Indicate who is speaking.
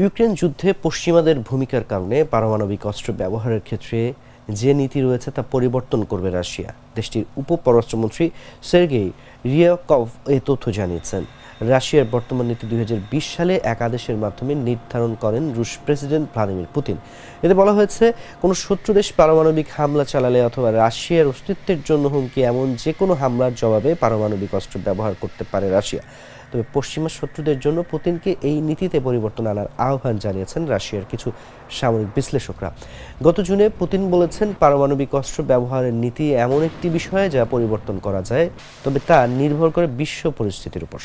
Speaker 1: Ukraine যুদ্ধে পশ্চিমাদের ভূমিকার কারণে পারমাণবিক অস্ত্র ব্যবহারের ক্ষেত্রে যে নীতি রয়েছে তা পরিবর্তন করবে রাশিয়া। দেশটির উপপররাষ্ট্রমন্ত্রী সের্গেই রিয়াকভ এ তথ্য জানিয়েছেন। রাশিয়ার বর্তমান নীতি দুই হাজার বিশ সালে এক আদেশের মাধ্যমে নির্ধারণ করেন রুশ প্রেসিডেন্ট ভ্লাদিমির পুতিন। এতে বলা হয়েছে, কোনো শত্রু দেশ পারমাণবিক হামলা চালালে অথবা রাশিয়ার অস্তিত্বের জন্য হুমকি, এমন যে কোনো হামলার জবাবে পারমাণবিক অস্ত্র ব্যবহার করতে পারে রাশিয়া। তবে পশ্চিমা শত্রুদের জন্য পুতিনকে এই নীতিতে পরিবর্তন আনার আহ্বান জানিয়েছেন রাশিয়ার কিছু সামরিক বিশ্লেষকরা। গত জুনে পুতিন বলেছেন, পারমাণবিক অস্ত্র ব্যবহারের নীতি এমন একটি বিষয় যা পরিবর্তন করা যায়, তবে তা নির্ভর করে বিশ্ব পরিস্থিতির উপর।